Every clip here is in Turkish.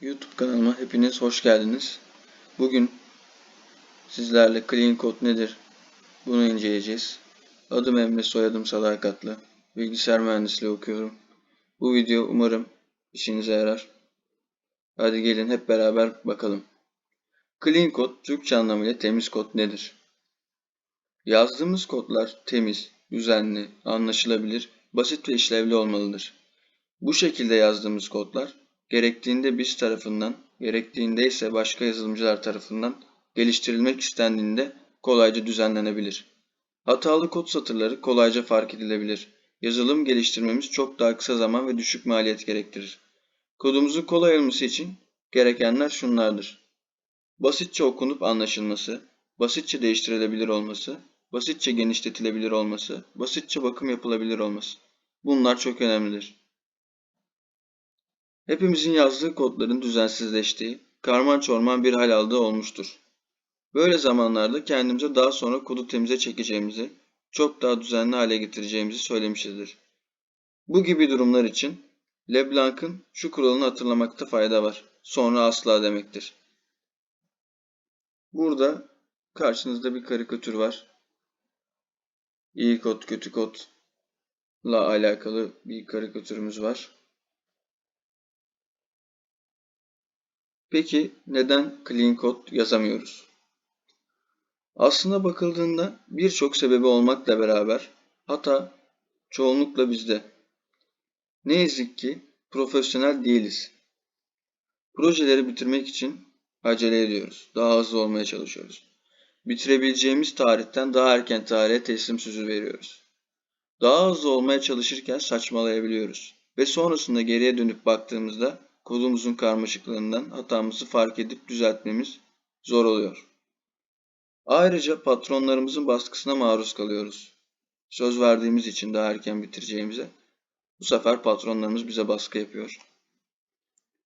YouTube kanalıma hepiniz hoş geldiniz. Bugün sizlerle Clean Code nedir? Bunu inceleyeceğiz. Adım Emre, soyadım Sadakatlı. Bilgisayar mühendisliği okuyorum. Bu video umarım işinize yarar. Hadi gelin hep beraber bakalım. Clean Code, Türkçe anlamıyla temiz kod nedir? Yazdığımız kodlar temiz, düzenli, anlaşılabilir, basit ve işlevli olmalıdır. Bu şekilde yazdığımız kodlar gerektiğinde biz tarafından, gerektiğinde ise başka yazılımcılar tarafından geliştirilmek istendiğinde kolayca düzenlenebilir. Hatalı kod satırları kolayca fark edilebilir. Yazılım geliştirmemiz çok daha kısa zaman ve düşük maliyet gerektirir. Kodumuzun kolay olması için gerekenler şunlardır. Basitçe okunup anlaşılması, basitçe değiştirilebilir olması, basitçe genişletilebilir olması, basitçe bakım yapılabilir olması. Bunlar çok önemlidir. Hepimizin yazdığı kodların düzensizleştiği, karman çorman bir hal aldığı olmuştur. Böyle zamanlarda kendimize daha sonra kodu temize çekeceğimizi, çok daha düzenli hale getireceğimizi söylemişizdir. Bu gibi durumlar için Leblanc'ın şu kuralını hatırlamakta fayda var. Sonra asla demektir. Burada karşınızda bir karikatür var. İyi kod, kötü kodla alakalı bir karikatürümüz var. Peki neden clean code yazamıyoruz? Aslına bakıldığında birçok sebebi olmakla beraber hata çoğunlukla bizde. Ne yazık ki profesyonel değiliz. Projeleri bitirmek için acele ediyoruz. Daha hızlı olmaya çalışıyoruz. Bitirebileceğimiz tarihten daha erken tarihe teslim sözü veriyoruz. Daha hızlı olmaya çalışırken saçmalayabiliyoruz. Ve sonrasında geriye dönüp baktığımızda kodumuzun karmaşıklığından hatamızı fark edip düzeltmemiz zor oluyor. Ayrıca patronlarımızın baskısına maruz kalıyoruz. Söz verdiğimiz için daha erken bitireceğimize bu sefer patronlarımız bize baskı yapıyor.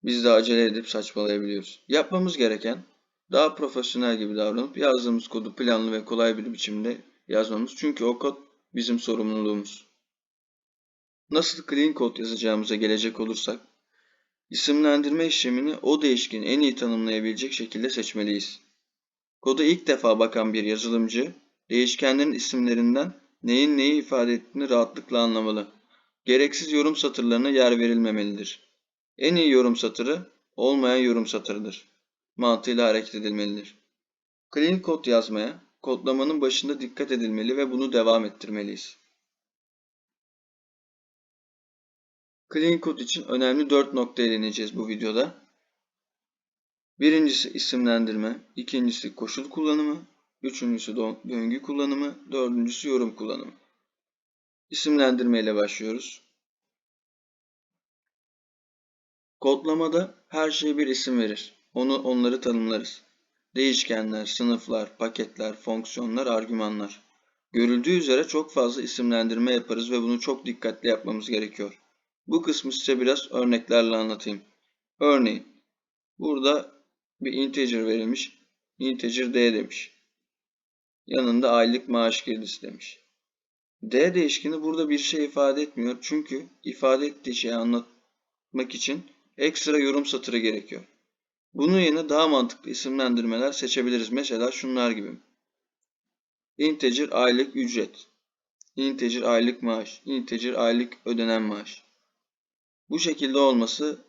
Biz de acele edip saçmalayabiliyoruz. Yapmamız gereken daha profesyonel gibi davranıp yazdığımız kodu planlı ve kolay bir biçimde yazmamız. Çünkü o kod bizim sorumluluğumuz. Nasıl clean code yazacağımıza gelecek olursak, isimlendirme işlemini o değişkeni en iyi tanımlayabilecek şekilde seçmeliyiz. Koda ilk defa bakan bir yazılımcı, değişkenlerin isimlerinden neyin neyi ifade ettiğini rahatlıkla anlamalı. Gereksiz yorum satırlarına yer verilmemelidir. En iyi yorum satırı, olmayan yorum satırıdır. Mantığıyla hareket edilmelidir. Clean kod yazmaya, kodlamanın başında dikkat edilmeli ve bunu devam ettirmeliyiz. Clean Code için önemli 4 nokta eleneceğiz bu videoda. Birincisi isimlendirme, ikincisi koşul kullanımı, üçüncüsü döngü kullanımı, dördüncüsü yorum kullanımı. İsimlendirme ile başlıyoruz. Kodlamada her şey bir isim verir. Onu onları tanımlarız. Değişkenler, sınıflar, paketler, fonksiyonlar, argümanlar. Görüldüğü üzere çok fazla isimlendirme yaparız ve bunu çok dikkatli yapmamız gerekiyor. Bu kısmı size biraz örneklerle anlatayım. Örneğin burada bir integer verilmiş. Integer d demiş. Yanında aylık maaş girdisi demiş. D değişkeni burada bir şey ifade etmiyor. Çünkü ifade ettiği şeyi anlatmak için ekstra yorum satırı gerekiyor. Bunun yerine daha mantıklı isimlendirmeler seçebiliriz. Mesela şunlar gibi. Integer aylık ücret. Integer aylık maaş. Integer aylık ödenen maaş. Bu şekilde olması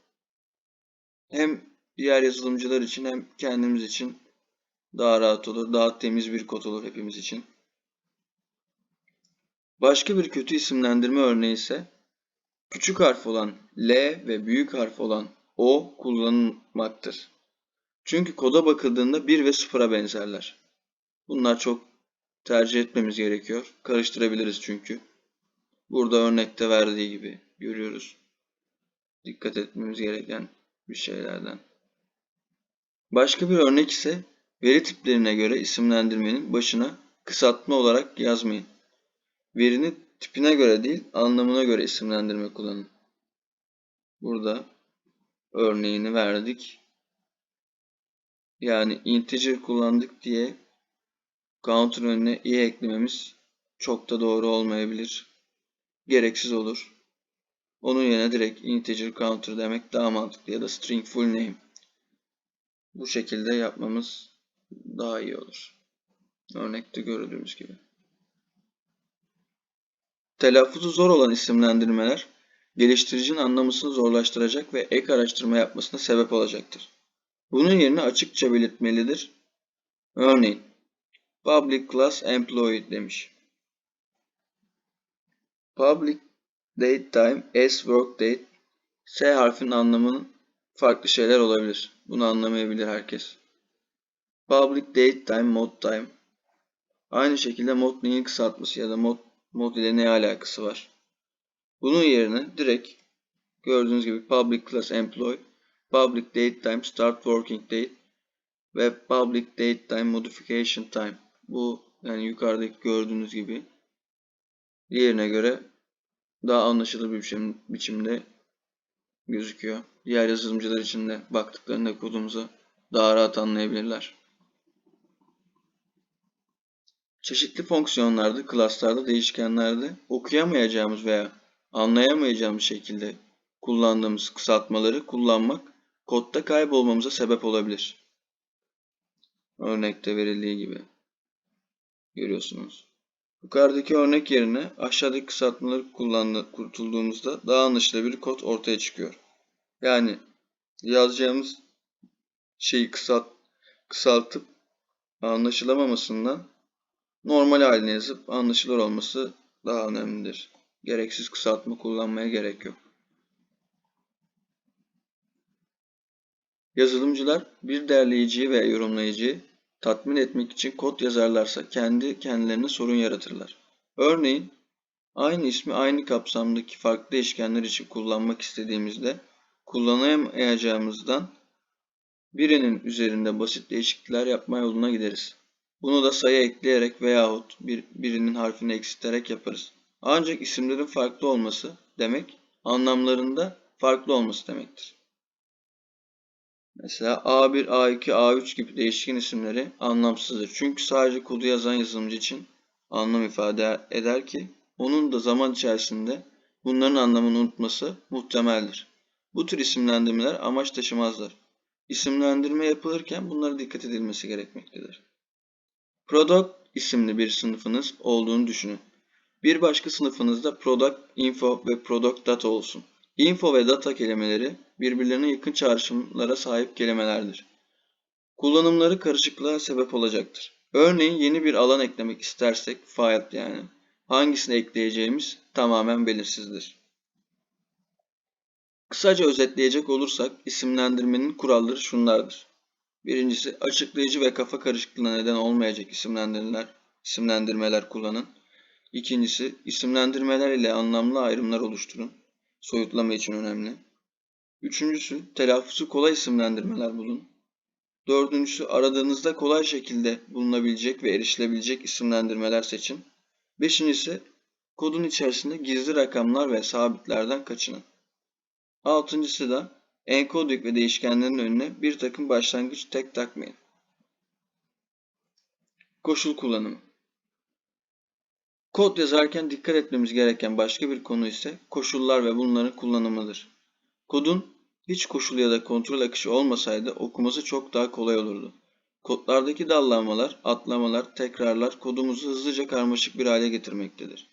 hem diğer yazılımcılar için hem kendimiz için daha rahat olur, daha temiz bir kod olur hepimiz için. Başka bir kötü isimlendirme örneği ise küçük harf olan L ve büyük harf olan O kullanılmaktır. Çünkü koda bakıldığında 1 ve 0'a benzerler. Bunlar çok tercih etmemiz gerekiyor. Karıştırabiliriz çünkü. Burada örnekte verdiği gibi görüyoruz. Dikkat etmemiz gereken bir şeylerden. Başka bir örnek ise veri tiplerine göre isimlendirmenin başına kısaltma olarak yazmayın. Verinin tipine göre değil, anlamına göre isimlendirme kullanın. Burada örneğini verdik. Yani integer kullandık diye counter önüne i eklememiz çok da doğru olmayabilir. Gereksiz olur. Onun yerine direkt integer counter demek daha mantıklı ya da string full name bu şekilde yapmamız daha iyi olur. Örnekte gördüğümüz gibi. Telaffuzu zor olan isimlendirmeler geliştiricinin anlamasını zorlaştıracak ve ek araştırma yapmasına sebep olacaktır. Bunun yerine açıkça belirtmelidir. Örneğin public class employee demiş. Public date time as work date S harfinin anlamının farklı şeyler olabilir. Bunu anlamayabilir herkes. Public date time mod time Aynı şekilde mod neyin kısaltması ya da mod, mod ile ne alakası var? Bunun yerine direkt gördüğünüz gibi public class employee, public date time start working date ve public date time modification time. Bu yani yukarıdaki gördüğünüz gibi diğerine göre daha anlaşılır bir biçim, biçimde gözüküyor. Diğer yazılımcılar için de baktıklarında kodumuzu daha rahat anlayabilirler. Çeşitli fonksiyonlarda, klaslarda, değişkenlerde okuyamayacağımız veya anlayamayacağımız şekilde kullandığımız kısaltmaları kullanmak kodda kaybolmamıza sebep olabilir. Örnekte verildiği gibi. Görüyorsunuz. Yukarıdaki örnek yerine aşağıdaki kısaltmaları kurtulduğumuzda daha anlaşılır bir kod ortaya çıkıyor. Yani yazacağımız şeyi kısalt, kısaltıp anlaşılamamasından normal haline yazıp anlaşılır olması daha önemlidir. Gereksiz kısaltma kullanmaya gerek yok. Yazılımcılar bir derleyiciyi veya yorumlayıcıyı tatmin etmek için kod yazarlarsa kendi kendilerine sorun yaratırlar. Örneğin aynı ismi aynı kapsamdaki farklı değişkenler için kullanmak istediğimizde kullanamayacağımızdan birinin üzerinde basit değişiklikler yapma yoluna gideriz. Bunu da sayı ekleyerek veyahut bir, birinin harfini eksilterek yaparız. Ancak isimlerin farklı olması demek anlamlarında farklı olması demektir. Mesela A1, A2, A3 gibi değişken isimleri anlamsızdır. Çünkü sadece kodu yazan yazılımcı için anlam ifade eder ki onun da zaman içerisinde bunların anlamını unutması muhtemeldir. Bu tür isimlendirmeler amaç taşımazlar. İsimlendirme yapılırken bunlara dikkat edilmesi gerekmektedir. Product isimli bir sınıfınız olduğunu düşünün. Bir başka sınıfınızda Product Info ve Product Data olsun. Info ve data kelimeleri birbirlerine yakın çağrışımlara sahip kelimelerdir. Kullanımları karışıklığa sebep olacaktır. Örneğin yeni bir alan eklemek istersek, file yani, hangisini ekleyeceğimiz tamamen belirsizdir. Kısaca özetleyecek olursak isimlendirmenin kuralları şunlardır. Birincisi açıklayıcı ve kafa karışıklığına neden olmayacak isimlendirmeler, isimlendirmeler kullanın. İkincisi isimlendirmeler ile anlamlı ayrımlar oluşturun. Soyutlama için önemli. Üçüncüsü telaffuzu kolay isimlendirmeler bulun. Dördüncüsü aradığınızda kolay şekilde bulunabilecek ve erişilebilecek isimlendirmeler seçin. Beşincisi kodun içerisinde gizli rakamlar ve sabitlerden kaçının. Altıncısı da encoding ve değişkenlerin önüne bir takım başlangıç tek takmayın. Koşul kullanımı Kod yazarken dikkat etmemiz gereken başka bir konu ise koşullar ve bunların kullanımıdır. Kodun hiç koşul ya da kontrol akışı olmasaydı okuması çok daha kolay olurdu. Kodlardaki dallanmalar, atlamalar, tekrarlar kodumuzu hızlıca karmaşık bir hale getirmektedir.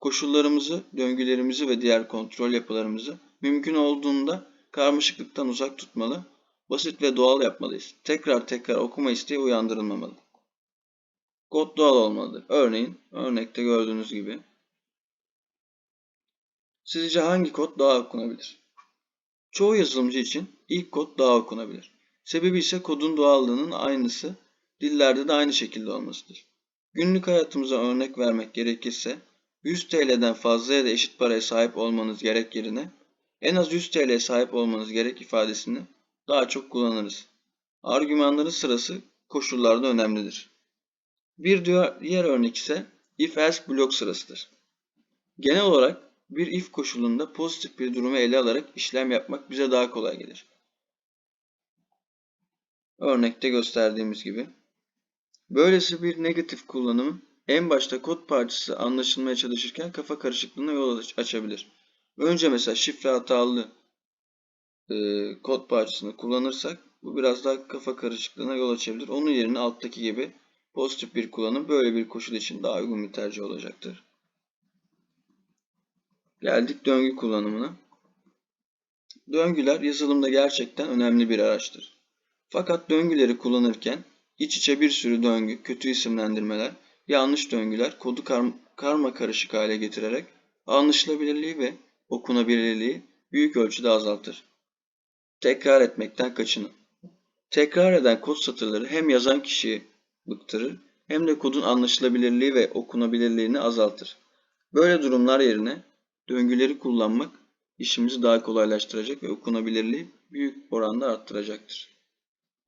Koşullarımızı, döngülerimizi ve diğer kontrol yapılarımızı mümkün olduğunda karmaşıklıktan uzak tutmalı, basit ve doğal yapmalıyız. Tekrar tekrar okuma isteği uyandırılmamalı. Kod doğal olmalıdır. Örneğin, örnekte gördüğünüz gibi. Sizce hangi kod daha okunabilir? Çoğu yazılımcı için ilk kod daha okunabilir. Sebebi ise kodun doğallığının aynısı, dillerde de aynı şekilde olmasıdır. Günlük hayatımıza örnek vermek gerekirse, 100 TL'den fazla ya da eşit paraya sahip olmanız gerek yerine en az 100 TL'ye sahip olmanız gerek ifadesini daha çok kullanırız. Argümanların sırası koşullarda önemlidir. Bir diğer örnek ise if-else blok sırasıdır. Genel olarak bir if koşulunda pozitif bir durumu ele alarak işlem yapmak bize daha kolay gelir. Örnekte gösterdiğimiz gibi. Böylesi bir negatif kullanımı en başta kod parçası anlaşılmaya çalışırken kafa karışıklığına yol açabilir. Önce mesela şifre hatalı e, kod parçasını kullanırsak Bu biraz daha kafa karışıklığına yol açabilir. Onun yerine alttaki gibi pozitif bir kullanım böyle bir koşul için daha uygun bir tercih olacaktır. Geldik döngü kullanımına. Döngüler yazılımda gerçekten önemli bir araçtır. Fakat döngüleri kullanırken iç içe bir sürü döngü, kötü isimlendirmeler, yanlış döngüler kodu kar karma karışık hale getirerek anlaşılabilirliği ve okunabilirliği büyük ölçüde azaltır. Tekrar etmekten kaçının. Tekrar eden kod satırları hem yazan kişiyi bıktırır hem de kodun anlaşılabilirliği ve okunabilirliğini azaltır. Böyle durumlar yerine döngüleri kullanmak işimizi daha kolaylaştıracak ve okunabilirliği büyük oranda arttıracaktır.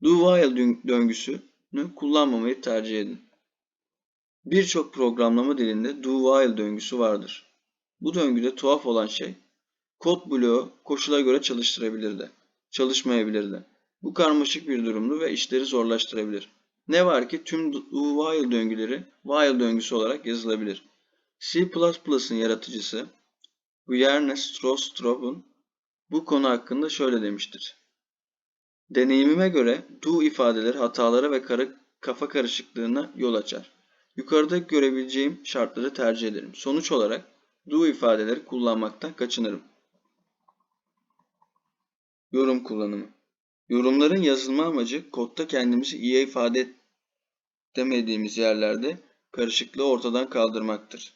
Do-while döngüsünü kullanmamayı tercih edin. Birçok programlama dilinde do-while döngüsü vardır. Bu döngüde tuhaf olan şey, kod bloğu koşula göre çalıştırabilir de, çalışmayabilir de. Bu karmaşık bir durumdu ve işleri zorlaştırabilir. Ne var ki tüm do-while döngüleri while döngüsü olarak yazılabilir. C++'ın yaratıcısı Werner Strostrob'un bu konu hakkında şöyle demiştir. Deneyimime göre do ifadeleri hatalara ve kafa karışıklığına yol açar. Yukarıda görebileceğim şartları tercih ederim. Sonuç olarak do ifadeleri kullanmaktan kaçınırım. Yorum kullanımı Yorumların yazılma amacı kodda kendimizi iyi ifade edemediğimiz yerlerde karışıklığı ortadan kaldırmaktır.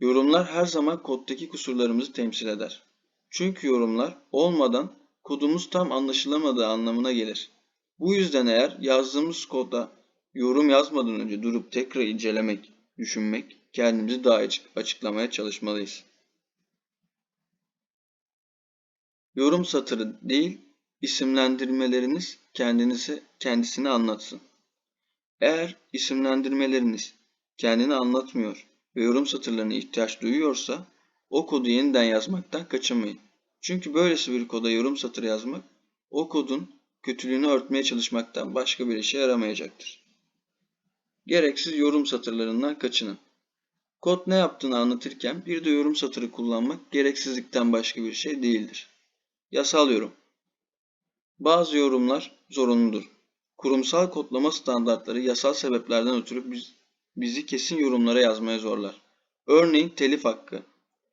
Yorumlar her zaman koddaki kusurlarımızı temsil eder. Çünkü yorumlar olmadan kodumuz tam anlaşılamadığı anlamına gelir. Bu yüzden eğer yazdığımız kodda yorum yazmadan önce durup tekrar incelemek, düşünmek, kendimizi daha açık açıklamaya çalışmalıyız. Yorum satırı değil, isimlendirmeleriniz kendinizi kendisini anlatsın. Eğer isimlendirmeleriniz kendini anlatmıyor ve yorum satırlarına ihtiyaç duyuyorsa o kodu yeniden yazmaktan kaçınmayın. Çünkü böylesi bir koda yorum satırı yazmak o kodun kötülüğünü örtmeye çalışmaktan başka bir işe yaramayacaktır. Gereksiz yorum satırlarından kaçının. Kod ne yaptığını anlatırken bir de yorum satırı kullanmak gereksizlikten başka bir şey değildir. Yasal yorum. Bazı yorumlar zorunludur. Kurumsal kodlama standartları yasal sebeplerden ötürü biz, bizi kesin yorumlara yazmaya zorlar. Örneğin telif hakkı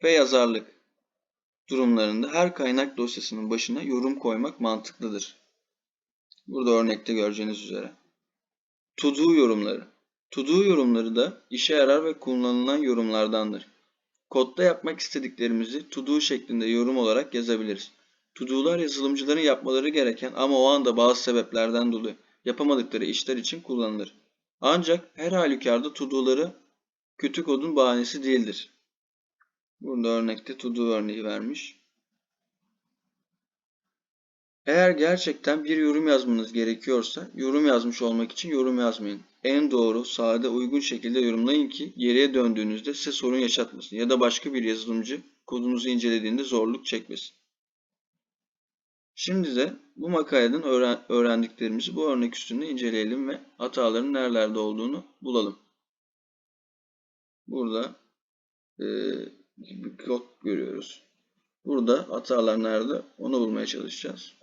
ve yazarlık durumlarında her kaynak dosyasının başına yorum koymak mantıklıdır. Burada örnekte göreceğiniz üzere. To yorumları. To yorumları da işe yarar ve kullanılan yorumlardandır. Kodda yapmak istediklerimizi to şeklinde yorum olarak yazabiliriz. To do'lar yazılımcıların yapmaları gereken ama o anda bazı sebeplerden dolayı yapamadıkları işler için kullanılır. Ancak her halükarda to do'ları kötü kodun bahanesi değildir. Burada örnekte to do örneği vermiş. Eğer gerçekten bir yorum yazmanız gerekiyorsa yorum yazmış olmak için yorum yazmayın. En doğru, sade, uygun şekilde yorumlayın ki geriye döndüğünüzde size sorun yaşatmasın ya da başka bir yazılımcı kodunuzu incelediğinde zorluk çekmesin. Şimdi de bu makaleden öğrendiklerimizi bu örnek üstünde inceleyelim ve hataların nerelerde olduğunu bulalım. Burada e, bir kod görüyoruz. Burada hatalar nerede onu bulmaya çalışacağız.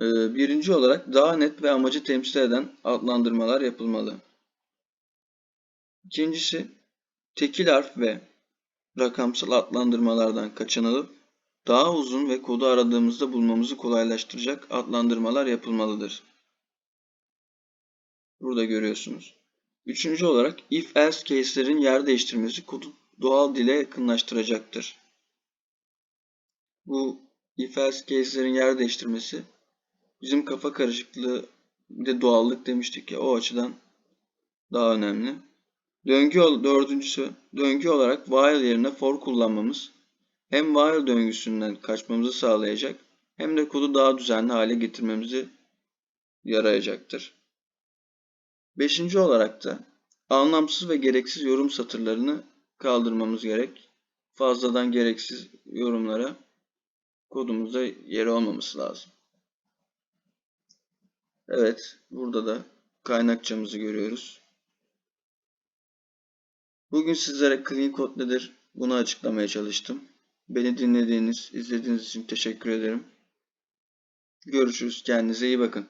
E, birinci olarak daha net ve amacı temsil eden adlandırmalar yapılmalı. İkincisi tekil harf ve rakamsal adlandırmalardan kaçınılıp daha uzun ve kodu aradığımızda bulmamızı kolaylaştıracak adlandırmalar yapılmalıdır. Burada görüyorsunuz. Üçüncü olarak if-else case'lerin yer değiştirmesi kodu doğal dile yakınlaştıracaktır. Bu if-else case'lerin yer değiştirmesi bizim kafa karışıklığı bir de doğallık demiştik ya o açıdan daha önemli. Döngü dördüncüsü döngü olarak while yerine for kullanmamız hem while döngüsünden kaçmamızı sağlayacak hem de kodu daha düzenli hale getirmemizi yarayacaktır. Beşinci olarak da anlamsız ve gereksiz yorum satırlarını kaldırmamız gerek. Fazladan gereksiz yorumlara kodumuzda yeri olmaması lazım. Evet, burada da kaynakçamızı görüyoruz. Bugün sizlere clean code nedir bunu açıklamaya çalıştım. Beni dinlediğiniz, izlediğiniz için teşekkür ederim. Görüşürüz. Kendinize iyi bakın.